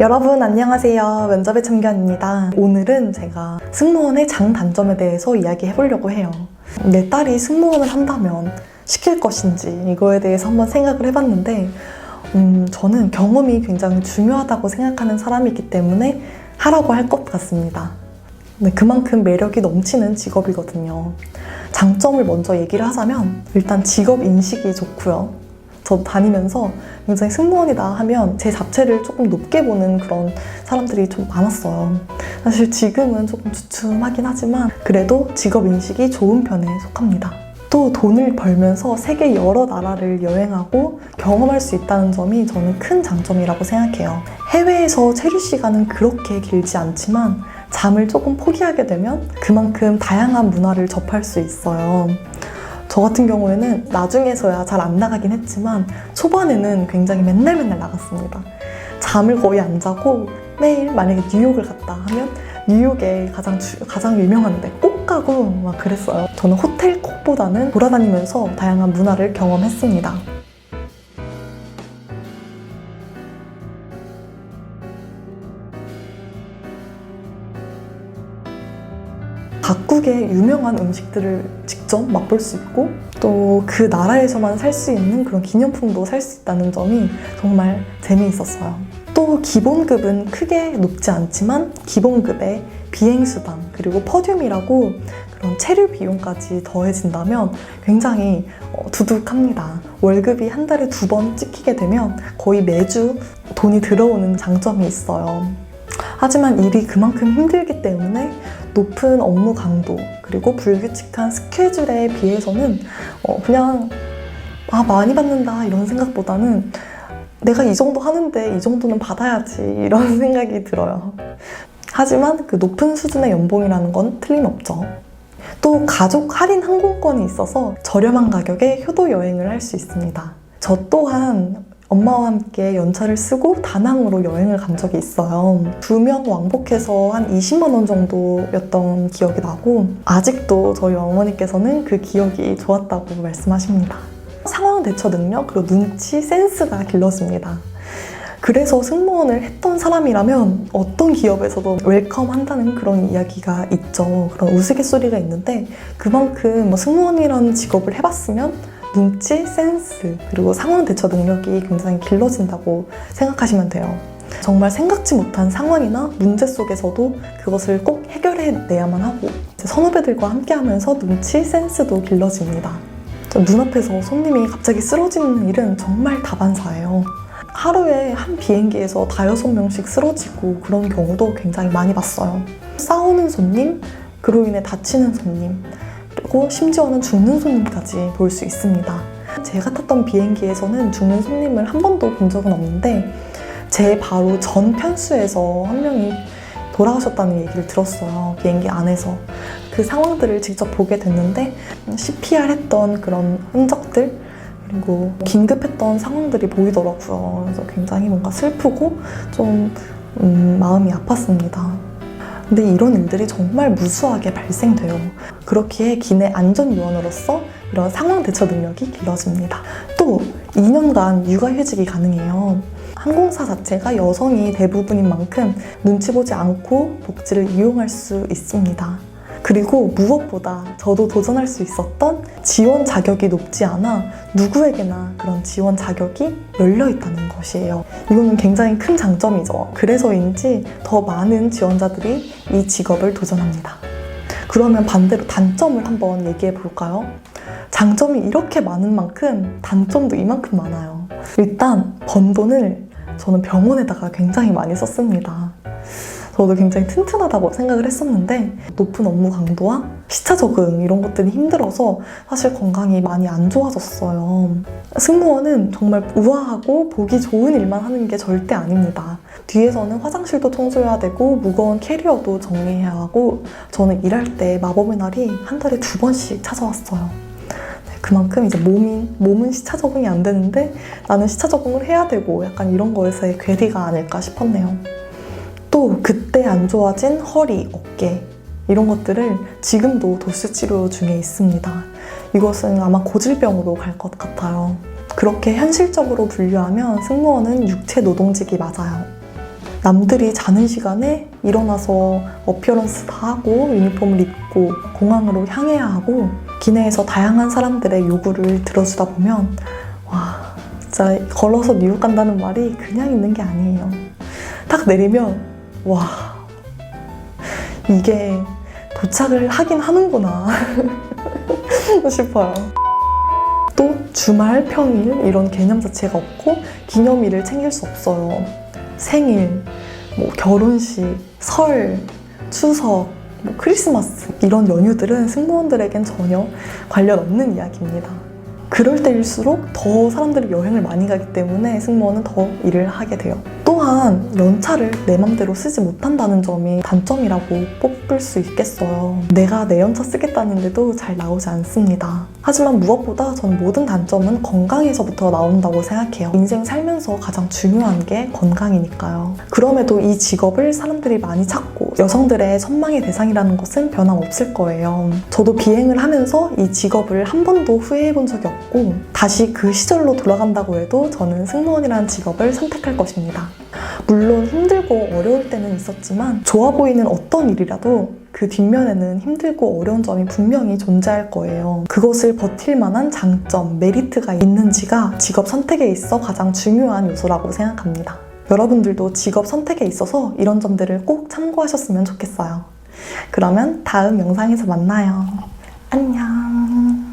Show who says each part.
Speaker 1: 여러분 안녕하세요. 면접의 참견입니다. 오늘은 제가 승무원의 장단점에 대해서 이야기해 보려고 해요. 내 딸이 승무원을 한다면 시킬 것인지 이거에 대해서 한번 생각을 해봤는데 음, 저는 경험이 굉장히 중요하다고 생각하는 사람이기 때문에 하라고 할 것 같습니다. 네, 그만큼 매력이 넘치는 직업이거든요. 장점을 먼저 얘기를 하자면 일단 직업 인식이 좋고요. 저 다니면서 굉장히 승무원이다 하면 제 자체를 조금 높게 보는 그런 사람들이 좀 많았어요. 사실 지금은 조금 주춤하긴 하지만 그래도 직업 인식이 좋은 편에 속합니다. 또 돈을 벌면서 세계 여러 나라를 여행하고 경험할 수 있다는 점이 저는 큰 장점이라고 생각해요. 해외에서 체류 시간은 그렇게 길지 않지만 잠을 조금 포기하게 되면 그만큼 다양한 문화를 접할 수 있어요. 저 같은 경우에는 나중에서야 잘 안 나가긴 했지만 초반에는 굉장히 맨날 맨날 나갔습니다. 잠을 거의 안 자고 매일 만약에 뉴욕을 갔다 하면 뉴욕에 가장 주- 가장 유명한 데 꼭 가고 막 그랬어요. 저는 호텔 콕보다는 돌아다니면서 다양한 문화를 경험했습니다. 각국의 유명한 음식들을 직접 맛볼 수 있고 또 그 나라에서만 살 수 있는 그런 기념품도 살 수 있다는 점이 정말 재미있었어요. 또 기본급은 크게 높지 않지만 기본급에 비행수당 그리고 퍼듐이라고 그런 체류 비용까지 더해진다면 굉장히 어, 두둑합니다. 월급이 한 달에 두 번 찍히게 되면 거의 매주 돈이 들어오는 장점이 있어요. 하지만 일이 그만큼 힘들기 때문에 높은 업무 강도 그리고 불규칙한 스케줄에 비해서는 어, 그냥 아 많이 받는다 이런 생각보다는 내가 이 정도 하는데 이 정도는 받아야지 이런 생각이 들어요. 하지만 그 높은 수준의 연봉이라는 건 틀림없죠. 또 가족 할인 항공권이 있어서 저렴한 가격에 효도 여행을 할 수 있습니다. 저 또한 엄마와 함께 연차를 쓰고 다낭으로 여행을 간 적이 있어요. 두 명 왕복해서 한 20만 원 정도였던 기억이 나고 아직도 저희 어머니께서는 그 기억이 좋았다고 말씀하십니다. 상황 대처 능력 그리고 눈치 센스가 길러집니다. 그래서 승무원을 했던 사람이라면 어떤 기업에서도 웰컴 한다는 그런 이야기가 있죠. 그런 우스갯소리가 있는데 그만큼 뭐 승무원이라는 직업을 해봤으면 눈치, 센스, 그리고 상황 대처 능력이 굉장히 길러진다고 생각하시면 돼요. 정말 생각지 못한 상황이나 문제 속에서도 그것을 꼭 해결해내야만 하고 선후배들과 함께 하면서 눈치, 센스도 길러집니다. 저 눈앞에서 손님이 갑자기 쓰러지는 일은 정말 다반사예요. 하루에 한 비행기에서 다여섯 명씩 쓰러지고 그런 경우도 굉장히 많이 봤어요. 싸우는 손님, 그로 인해 다치는 손님, 그리고 심지어는 죽는 손님까지 볼 수 있습니다. 제가 탔던 비행기에서는 죽는 손님을 한 번도 본 적은 없는데 제 바로 전 편수에서 한 명이 돌아가셨다는 얘기를 들었어요. 비행기 안에서. 그 상황들을 직접 보게 됐는데 CPR 했던 그런 흔적들 그리고 긴급했던 상황들이 보이더라고요. 그래서 굉장히 뭔가 슬프고 좀 음, 마음이 아팠습니다. 근데 이런 일들이 정말 무수하게 발생돼요. 그렇기에 기내 안전요원으로서 이런 상황 대처 능력이 길러집니다. 또 2년간 육아휴직이 가능해요. 항공사 자체가 여성이 대부분인 만큼 눈치 보지 않고 복지를 이용할 수 있습니다. 그리고 무엇보다 저도 도전할 수 있었던 지원 자격이 높지 않아 누구에게나 그런 지원 자격이 열려 있다는 것이에요. 이거는 굉장히 큰 장점이죠. 그래서인지 더 많은 지원자들이 이 직업을 도전합니다. 그러면 반대로 단점을 한번 얘기해 볼까요? 장점이 이렇게 많은 만큼 단점도 이만큼 많아요. 일단 번 돈을 저는 병원에다가 굉장히 많이 썼습니다. 저도 굉장히 튼튼하다고 생각을 했었는데 높은 업무 강도와 시차 적응 이런 것들이 힘들어서 사실 건강이 많이 안 좋아졌어요. 승무원은 정말 우아하고 보기 좋은 일만 하는 게 절대 아닙니다. 뒤에서는 화장실도 청소해야 되고 무거운 캐리어도 정리해야 하고 저는 일할 때 마법의 날이 한 달에 두 번씩 찾아왔어요. 네, 그만큼 이제 몸이 몸은 시차 적응이 안 되는데 나는 시차 적응을 해야 되고 약간 이런 거에서의 괴리가 아닐까 싶었네요. 또 그때 안 좋아진 허리, 어깨 이런 것들을 지금도 도수 치료 중에 있습니다. 이것은 아마 고질병으로 갈 것 같아요. 그렇게 현실적으로 분류하면 승무원은 육체 노동직이 맞아요. 남들이 자는 시간에 일어나서 어피어런스 다 하고 유니폼을 입고 공항으로 향해야 하고 기내에서 다양한 사람들의 요구를 들어주다 보면 와 진짜 걸어서 뉴욕 간다는 말이 그냥 있는 게 아니에요. 딱 내리면 와 이게 도착을 하긴 하는구나 싶어요. 또 주말, 평일 이런 개념 자체가 없고 기념일을 챙길 수 없어요. 생일, 뭐 결혼식, 설, 추석, 뭐 크리스마스 이런 연휴들은 승무원들에겐 전혀 관련 없는 이야기입니다. 그럴 때일수록 더 사람들이 여행을 많이 가기 때문에 승무원은 더 일을 하게 돼요. 또한 연차를 내 맘대로 쓰지 못한다는 점이 단점이라고 뽑을 수 있겠어요. 내가 내 연차 쓰겠다는데도 잘 나오지 않습니다. 하지만 무엇보다 저는 모든 단점은 건강에서부터 나온다고 생각해요. 인생 살면서 가장 중요한 게 건강이니까요. 그럼에도 이 직업을 사람들이 많이 찾고 여성들의 선망의 대상이라는 것은 변함없을 거예요. 저도 비행을 하면서 이 직업을 한 번도 후회해 본 적이 없고 다시 그 시절로 돌아간다고 해도 저는 승무원이라는 직업을 선택할 것입니다. 물론 힘들고 어려울 때는 있었지만 좋아 보이는 어떤 일이라도 그 뒷면에는 힘들고 어려운 점이 분명히 존재할 거예요. 그것을 버틸 만한 장점, 메리트가 있는지가 직업 선택에 있어 가장 중요한 요소라고 생각합니다. 여러분들도 직업 선택에 있어서 이런 점들을 꼭 참고하셨으면 좋겠어요. 그러면 다음 영상에서 만나요. 안녕.